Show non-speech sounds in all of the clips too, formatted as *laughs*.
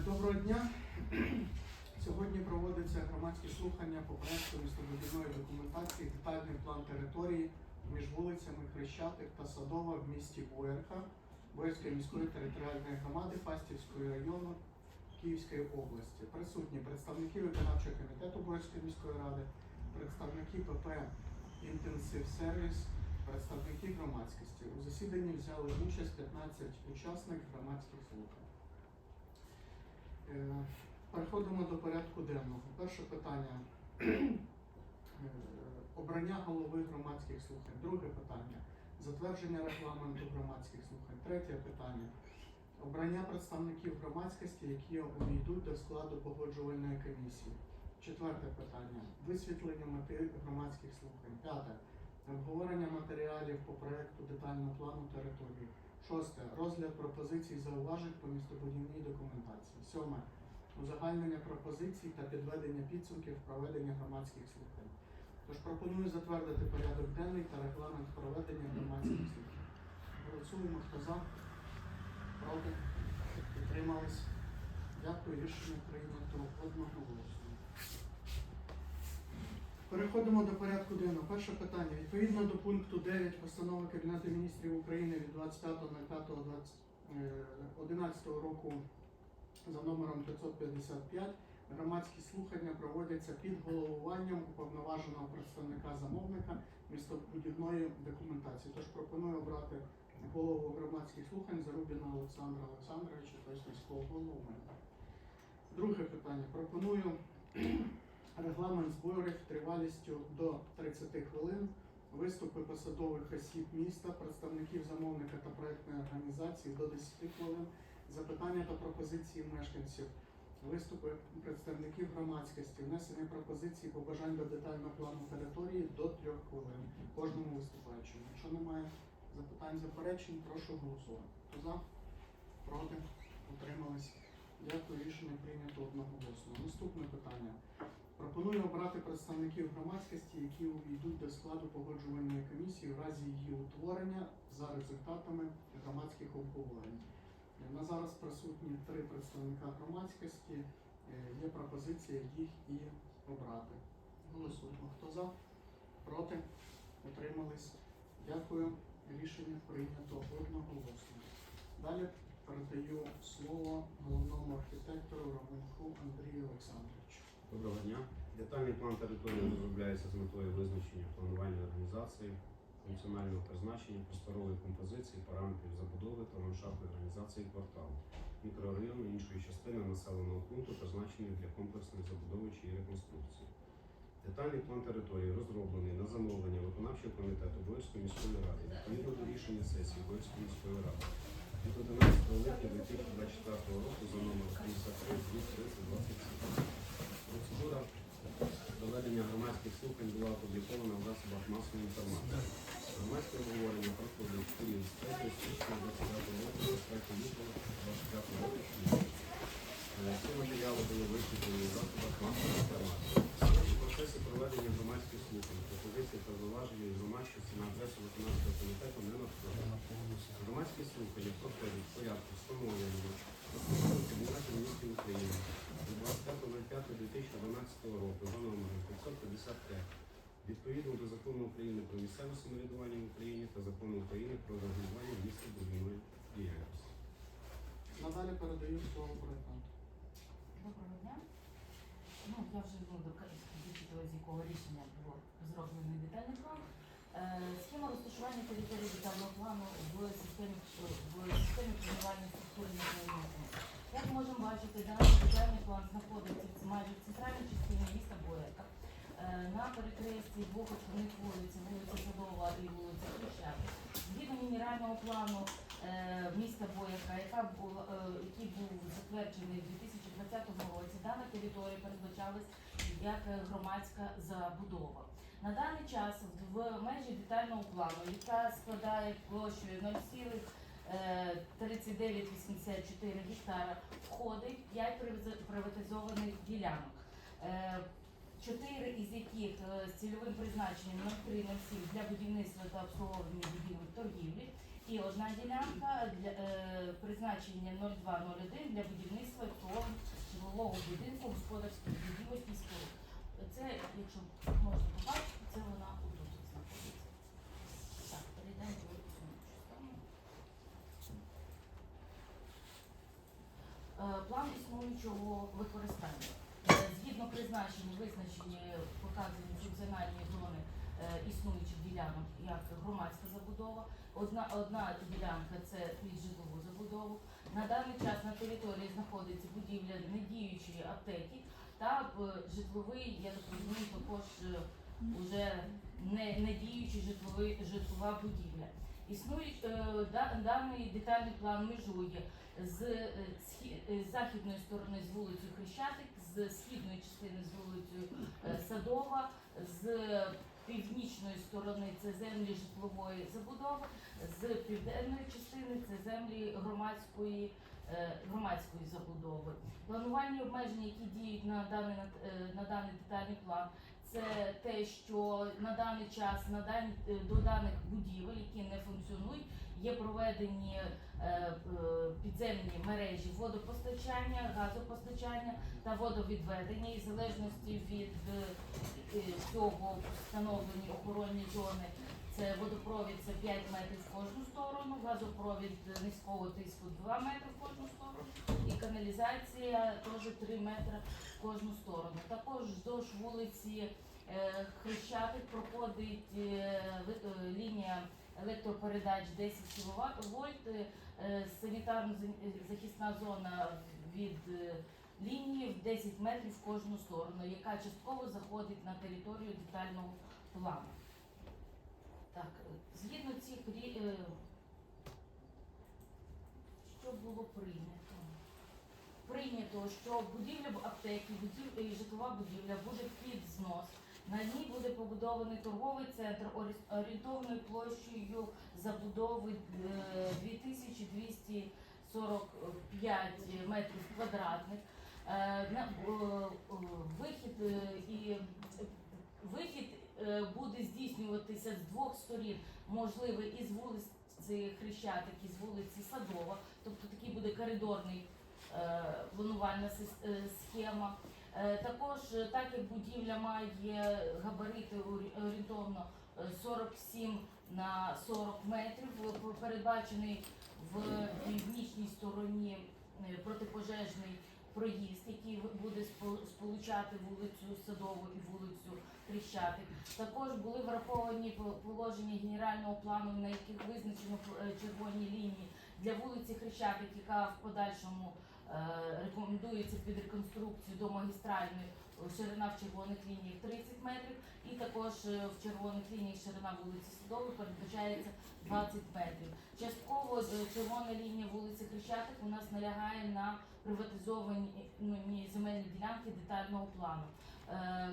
Доброго дня. *clears throat* Сьогодні проводиться громадські слухання по проекту містобудівної документації детальний план території між вулицями Хрещатик та Садова в місті Боярка Боярської міської територіальної громади Фастівського району Київської області. Присутні представники виконавчого комітету Боярської міської ради, представники ПП Інтенсив Сервіс, представники громадськості. У засіданні взяли участь 15 учасників громадських слухань. Е, Переходимо до порядку денного. Перше питання. Е, Обрання голови громадських слухань. Друге питання. Затвердження регламенту громадських слухань. Третє питання. Обрання представників громадськості, які увійдуть до складу погоджувальної комісії. Четверте питання. Висвітлення мети громадських слухань. П'яте. Обговорення матеріалів по проекту детального плану території. Шосте. Розгляд пропозицій зауважень по містобудівній документації. Сьоме. Узагальнення пропозицій та підведення підсумків проведення громадських слухань. Тож пропоную затвердити порядок денний та регламент проведення громадських слухань. Голосуємо, хто за, проти, підтримались. Дякую, рішення прийнято одноголосно. Переходимо до порядку денного. Перше питання. Відповідно до пункту 9 постанови Кабінету міністрів України від 25.05.11 року за номером 555 громадські слухання проводяться під головуванням уповноваженого представника замовника містобудівної документації. Тож пропоную обрати голову громадських слухань Зарубіна Олександра Олександровича, тобто міського голову. Друге питання. Пропоную регламент зборів тривалістю до 30 хвилин. Виступи посадових осіб міста, представників замовника та проектної організації до 10 хвилин, запитання та пропозиції мешканців, виступи представників громадськості, внесення пропозицій побажань до детального плану території до 3 хвилин кожному виступаючому. Якщо немає запитань, заперечень, прошу голосувати. Хто за? Проти? Утримались? Дякую, рішення прийнято одноголосно. Наступне питання. Пропоную обрати представників громадськості, які увійдуть до складу погоджувальної комісії в разі її утворення за результатами громадських обговорень. Е, На зараз присутні три представника громадськості. Е, Є пропозиція їх і обрати. Голосуємо. Хто за? Проти? Утримались? Дякую. Рішення прийнято одноголосно. Далі передаю слово головному архітектору Романку Андрію Олександровичу. Доброго дня. Детальний план території розробляється з метою визначення планування організації, функціонального призначення, просторової композиції, параметрів забудови та ландшафтної організації кварталу, мікрорайону іншої частини населеного пункту, призначеної для комплексної забудови чи реконструкції. Детальний план території розроблений на замовлення виконавчого комітету Боївської міської ради відповідно до рішення сесії Боївської міської ради від 11 липня 2024 року за номером 53 3027. Процедура проведення громадських слухань була опублікована в засобах масової інформації. Громадське обговорення проходить в період з 3 січня 25 року до 3 лютого 25 року. Е, Всі матеріали були висвітлені в засобах масової інформації. У процесі проведення громадських слухань пропозиції та зауваження громадськості на адресу виконавчого комітету не надходили. Громадські слухання проходять в порядку встановленого Постанови Кабінету міністрів України 25.05.2012 року за номером 555 відповідно до закону України про місцеве самоврядування в Україні та закону України про регулювання містобудівної діяльності. Надалі передаю слово проєктанту. Доброго дня. Ну, я вже ну, вичитала, з якого рішення було зроблений детальний план. Е, схема розташування території детального плану в системі в системі планування структури. Як ми можемо бачити, даний детальний план знаходиться майже в центральній частині міста Боярка. Е, на перехресті двох основних вулиць, вулиця Садова і вулиця Хрещатик. Згідно генерального плану е, міста Боярка, яка була, е, який був затверджений у 2020 році, дана територія передбачалась як громадська забудова. На даний час в межі детального плану, яка складає площею 0,3984 гектара, входить 5 приватизованих ділянок. Е, Чотири із яких е, з цільовим призначенням 0307 для будівництва та обслуговування будівель торгівлі, І одна ділянка для е, призначення 0201 для будівництва житлового будинку господарських будівель і споруд. Це, якщо можна побачити, це вона отут от знаходиться. Так, перейдемо до цього частини. Е, План використання. Е, Згідно призначення, визначені показані функціональні зони е, існуючих ділянок як громадська забудова. Одна, одна ділянка це під житлову забудову. На даний час на території знаходиться будівля недіючої аптеки та е, житловий, я так розумію, також уже не, діючий житловий, житлова будівля. Існує да- даний детальний план межує з, е, е, з західної сторони з вулицею Хрещатик, з східної частини з вулицею е, Садова, з північної сторони це землі житлової забудови, з південної частини це землі громадської. Громадської забудови. Планувальні обмеження, які діють на даний на даний детальний план, це те, що на даний час на дані, до даних будівель, які не функціонують, є проведені е, е, підземні мережі водопостачання, газопостачання та водовідведення, і в залежності від е, цього встановлені охоронні зони. Це водопровід це 5 метрів в кожну сторону, газопровід низького тиску 2 метри в кожну сторону і каналізація теж 3 метри в кожну сторону. Також вздовж вулиці Хрещатик проходить лінія електропередач 10 кВт, санітарно-захисна зона від е, лінії в 10 метрів в кожну сторону, яка частково заходить на територію детального плану. Так, е, згідно цих е, що було прийнято? Прийнято, що будівля аптеки, будів... і житлова будівля буде під знос. На ній буде побудований торговий центр орі- орієнтовною площею забудови е, 2245 метрів квадратних. Е, е, е, Вихід е, і е, вихід е, буде здійснюватися з двох сторін, можливо, із вулиці Хрещатик, і з вулиці Садова, тобто такий буде коридорний е, планувальна е, схема. Е, Також, е, так як будівля має габарити орі- орієнтовно е, 47 на 40 метрів, е, передбачений в північній стороні е, протипожежний проїзд, який буде спо- сполучати вулицю Садову і вулицю Хрещатик. Також були враховані по- положення генерального плану, на яких визначено е, червоні лінії для вулиці Хрещатик, яка в подальшому е, рекомендується під реконструкцію до магістральної е, ширина в червоних лініях 30 метрів, і також е, в червоних лініях ширина вулиці Садової передбачається 20 метрів. Частково е, червона лінія вулиці Хрещатик у нас налягає на приватизовані земельні ділянки детального плану. Е,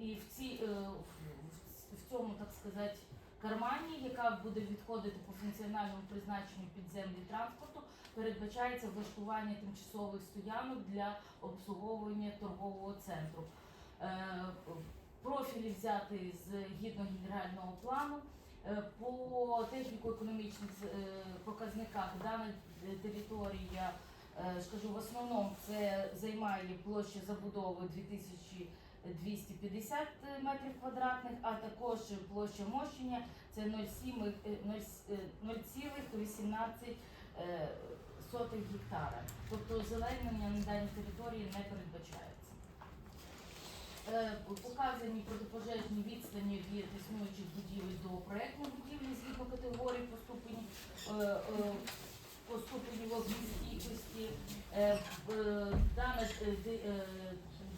і в, цій, е, в, цьому, так сказати, кармані, яка буде відходити по функціональному призначенню підземлі транспорту, передбачається влаштування тимчасових стоянок для обслуговування торгового центру. Е, профілі взяти з гідно генерального плану. Е, По техніко-економічних е, показниках дана територія, скажу, в основному це займає площа забудови 2250 метрів квадратних, а також площа мощення це 0,7, е, 0, е, 0,18 е, сотих гектара. Тобто озеленення на даній території не передбачається. Е, Показані протипожежні відстані від існуючих будівель до проектної будівлі згідно категорії по ступені, е, е, по ступені Дана,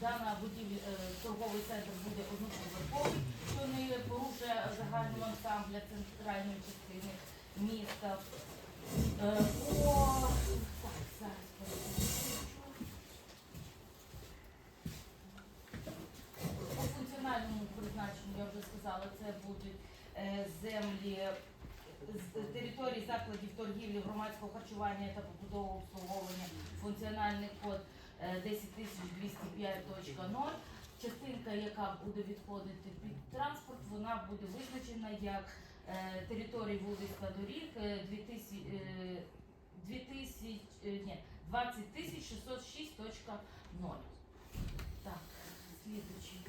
дана будівля, торговий центр буде одноповерховий, що не порушує загального ансамбля центральної частини міста. Е, По. По функціональному призначенню, я вже сказала, це будуть е, землі з території закладів торгівлі, громадського харчування та побудового обслуговування, функціональний код е, 10205.0. Частинка, яка буде відходити під транспорт, вона буде визначена як е, територій вулиць та доріг е, 2000, е, 2000, е, ні, 20 тисяч 606.0. Так, слідуючий.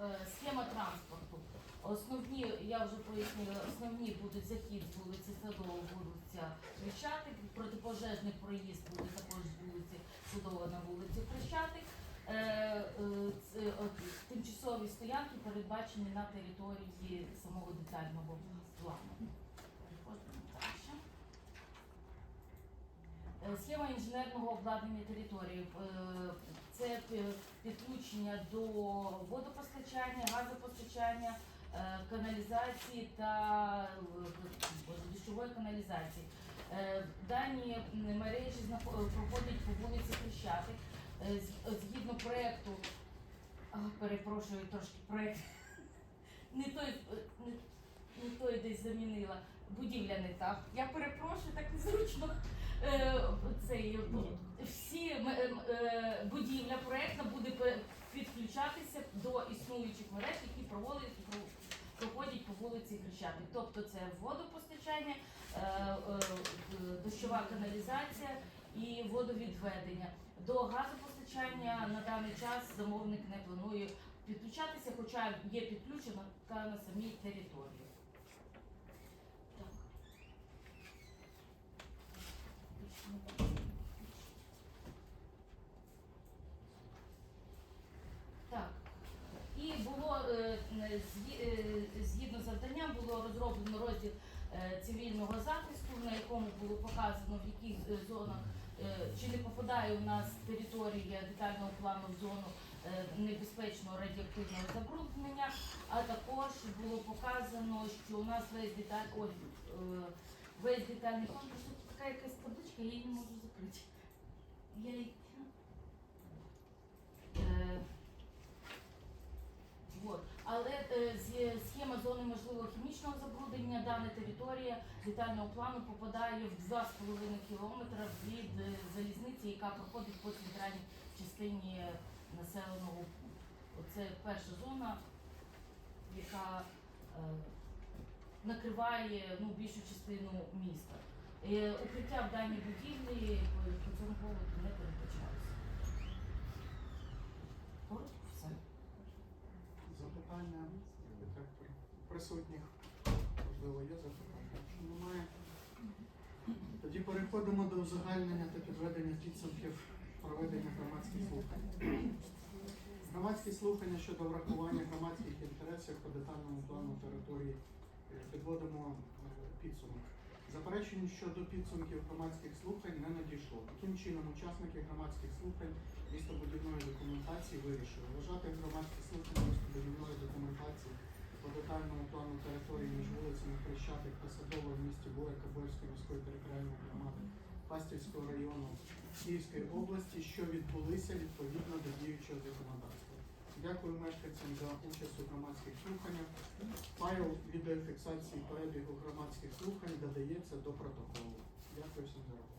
Е, Схема транспорту. Основні, я вже пояснила, основні будуть захід з вулиці Садова, вулиця Хрещатик, протипожежний проїзд буде також з вулиці Садова на вулиці Хрещатик. Е, е, от, Тимчасові стоянки передбачені на території самого детального плану. Е, Схема інженерного обладнання території. Е, Це е, підключення до водопостачання, газопостачання, е, каналізації та е, дощової каналізації. Е, Дані мережі проходять по вулиці Хрещатик. Е, з- Згідно проекту, а, перепрошую трошки проект. *laughs* Не той, е, не, не той десь замінила. Будівля не так. Я перепрошую, так незручно. Е, цей, всі е, будівля проектна буде підключатися до існуючих мереж, які проводять проходять по вулиці Хрещатик. Тобто це водопостачання, е, е, е, дощова каналізація і водовідведення. До газопостачання на даний час замовник не планує підключатися, хоча є підключена та на самій території. Так. І було е, е, е, згідно з завданням було розроблено розділ цивільного захисту, на якому було показано в яких зонах чи не попадає у нас територія детального плану в зону е, небезпечного радіоактивного забруднення, а також було показано, що у нас весь деталь ой, е, весь детальний план, така якась табличка, я її не можу закрити. Я Але е, схема зони можливого хімічного забруднення, дана територія детального плану попадає в 2,5 кілометра від е, залізниці, яка проходить по центральній частині населеного пункту. Оце перша зона, яка е, накриває ну, більшу частину міста. Укриття в даній будівлі по, цьому поводу не передбачалося. Запитання присутніх. Можливо, є запитання. Немає. Тоді переходимо до узагальнення та підведення підсумків проведення громадських слухань. Громадські слухання щодо врахування громадських інтересів по детальному плану території підводимо е, підсумок. Заперечень щодо підсумків громадських слухань не надійшло. Таким чином, учасники громадських слухань містобудівної документації вирішили вважати громадські слухання містобудівної документації по детальному плану території між вулицями Хрещатик та Садового в місті Боярка Боярської міської територіальної громади Пастівського району Київської області, що відбулися відповідно до діючого законодавства. Дякую мешканцям за участь у громадських слуханнях. Файл відеофіксації перебігу громадських слухань додається до протоколу. Дякую всім за роботу.